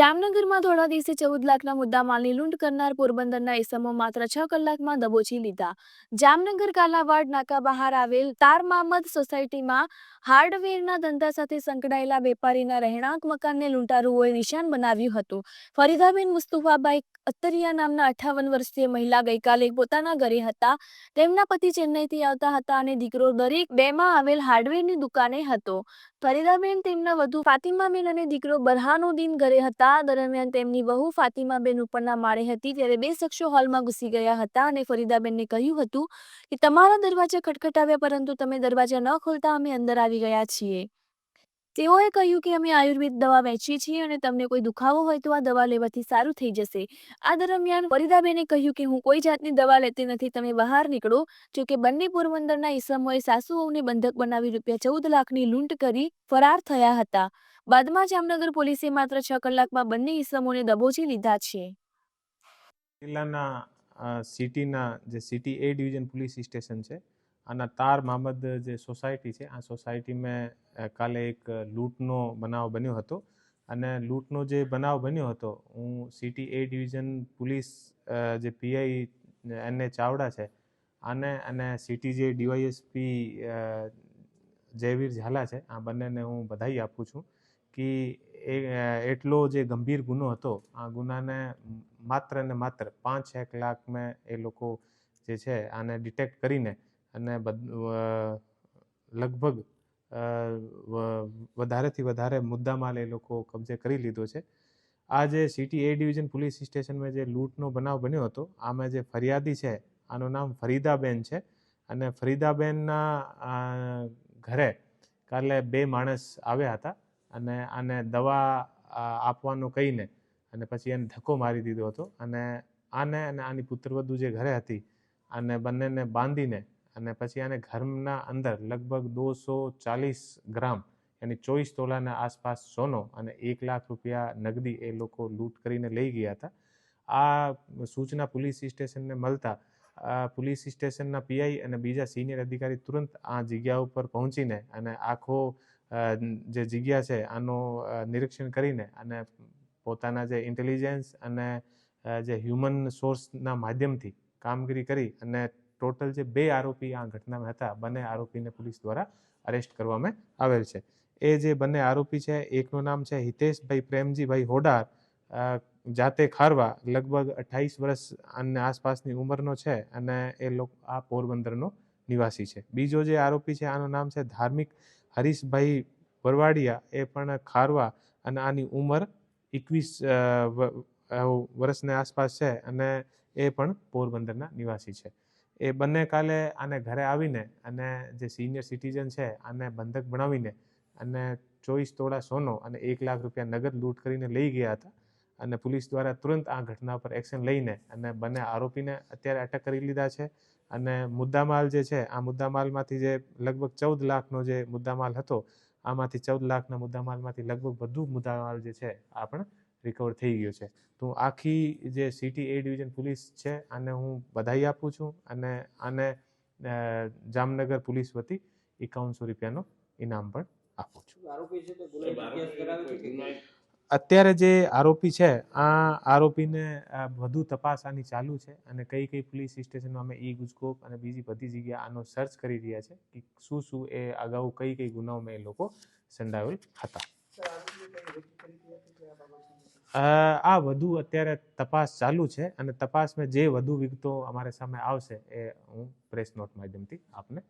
જામનગરમાં થોડા દિવસે ચૌદ લાખના મુદ્દા માલની લૂંટ કરનાર પોરબંદરના ઇસમો માત્ર છ કલાકમાં દબોચી લીધા. જામનગર, કાલાવાડ, નાકા બહાર આવેલ તાર મામદ સોસાયટીમાં હાર્ડવેરના ધંધા સાથે સંકળાયેલા વેપારીના રહેણાંક મકાનને લૂંટારુઓએ નિશાન બનાવ્યું હતું. ફરીદાબેન મુસ્તુફાબાઈ અત્તરિયા નામના અઠ્ઠાવન વર્ષીય મહિલા ગઈકાલે પોતાના ઘરે હતા. તેમના પતિ ચેન્નઈથી આવતા હતા અને દીકરો દરેક બેમાં આવેલ હાર્ડવેરની દુકાને હતો. ફરીદાબેન તેમના વધુ ફાતિમાબેન અને દીકરો બરહાનુદ્દીન ઘરે હતા. દરમિયાન તેમની વહુ ફાતિમાબેન ઉપરના માળે હતી ત્યારે બે શખ્સો હોલમાં ઘૂસી ગયા હતા અને ફરીદાબેનને કહ્યું હતું કે, તમારા દરવાજા ખટખટાવ્યા પરંતુ તમે દરવાજા ન ખોલતા અમે અંદર આવી ગયા છીએ. તેઓએ કહ્યું કે, અમે આયુર્વેદ દવા વેચીએ છીએ અને તમને કોઈ દુખાવો હોય તો આ દવા લેવાથી સારું થઈ જશે. આ દરમિયાન ફરીદાબેને કહ્યું કે, હું કોઈ જાતની દવા લેતી નથી. તમે બહાર નીકળો. જોકે બંને પોરબંદરના ઈસમોએ સાસુઓને બંધક બનાવી રૂપિયા ચૌદ લાખની લૂંટ કરી ફરાર થયા હતા. બાદમાં જામનગર પોલીસે માત્ર છ કલાકમાં બંને ઈસમોને દબોચી લીધા છે. જિલ્લાના સિટીના, જે city A division police station છે આના તાર મહમદ જે સોસાયટી છે, આ સોસાયટીમાં મેં કાલે એક લૂંટનો બનાવ બન્યો હતો. અને લૂંટનો જે બનાવ બન્યો હતો, હું સિટી એ ડિવિઝન પોલીસ જે પીઆઈ, એન ચાવડા છે, આને અને સિટી જે ડીવાયએસપી જયવીર ઝાલા છે, આ બંનેને હું બધાઈ આપું છું કે એ એટલો જે ગંભીર ગુનો હતો, આ ગુનાને માત્ર ને માત્ર પાંચ એક લાખમાં એ લોકો જે છે, આને ડિટેક્ટ કરીને અને લગભગ વધારેથી વધારે મુદ્દામાલ એ લોકો કબજે કરી લીધો છે. આ જે સિટી એ ડિવિઝન પોલીસ સ્ટેશનમાં જે લૂંટનો બનાવ બન્યો હતો, આમાં જે ફરિયાદી છે, આનું નામ ફરીદાબેન છે. અને ફરીદાબેનના ઘરે કાલે બે માણસ આવ્યા હતા અને આને દવા આપવાનું કહીને અને પછી એને ધક્કો મારી દીધો હતો. અને આને અને આની પુત્રવધુ જે ઘરે હતી, આને બંનેને બાંધીને અને પછી આને ઘરના અંદર લગભગ દોસો ચાલીસ ગ્રામ એની ચોવીસ તોલાના આસપાસ સોનો અને એક લાખ રૂપિયા નગદી એ લોકો લૂંટ કરીને લઈ ગયા હતા. આ સૂચના પોલીસ સ્ટેશનને મળતા પોલીસ સ્ટેશનના પીઆઈ અને બીજા સિનિયર અધિકારી તુરંત આ જગ્યા ઉપર પહોંચીને અને આખો જે જગ્યા છે આનો નિરીક્ષણ કરીને અને પોતાના જે ઇન્ટેલિજન્સ અને જે હ્યુમન સોર્સના માધ્યમથી કામગીરી કરી અને ટોટલ જે બે આરોપી આ ઘટનામાં હતા, બંને આરોપીને પોલીસ દ્વારા અરેસ્ટ કરવામાં આવેલ છે. એ જે બંને આરોપી છે, એકનું નામ છે હિતેશભાઈ પ્રેમજીભાઈ હોડાર જાતે ખારવા, લગભગ અઠ્ઠાવીસ વર્ષ અને આસપાસની ઉંમરનો છે અને એ લોક, આ પોરબંદરનો નિવાસી છે. બીજો જે આરોપી છે, આનું નામ છે ધાર્મિક હરીશભાઈ વરવાડિયા, એ પણ ખારવા અને આની ઉંમર એકવીસ વર્ષની આસપાસ છે અને એ પણ પોરબંદરના નિવાસી છે. એ બંને કાલે આને ઘરે આવીને અને જે સિનિયર સિટીઝન છે આને બંધક બનાવીને અને ચોવીસ તોડા સોનો અને એક લાખ રૂપિયા નગદ લૂંટ કરીને લઈ ગયા હતા અને પોલીસ દ્વારા તુરંત આ ઘટના પર એક્શન લઈને અને બંને આરોપીને અત્યારે અટક કરી લીધા છે. અને મુદ્દામાલ જે છે, આ મુદ્દામાલમાંથી જે લગભગ ચૌદ લાખનો જે મુદ્દામાલ હતો, આમાંથી ચૌદ લાખના મુદ્દામાલમાંથી લગભગ બધું મુદ્દામાલ જે છે, આ પણ રિકવર થઈ ગયો છે તો આખી જે સિટી એ ડિવિઝન પોલીસ છે, આને હું બધાઈ આપું છું અને આને જામનગર પોલીસ વતી એકાવનસો રૂપિયાનો ઇનામ પણ આપું છું? અત્યારે જે આરોપી છે, આ આરોપીને વધુ તપાસ આની ચાલુ છે અને કઈ કઈ પોલીસ સ્ટેશનમાં અમે ઈ ગુજકોપ અને બીજી બધી જગ્યાએ આનો સર્ચ કરી રહ્યા છે કે શું શું એ અગાઉ કઈ કઈ ગુનાઓમાં એ લોકો સંડાવેલ હતા આ વધુ અત્યારે તપાસ ચાલુ છે અને તપાસમાં જે વધુ વિગતો અમારે સામે આવશે એ હું પ્રેસ નોટ માધ્યમથી આપને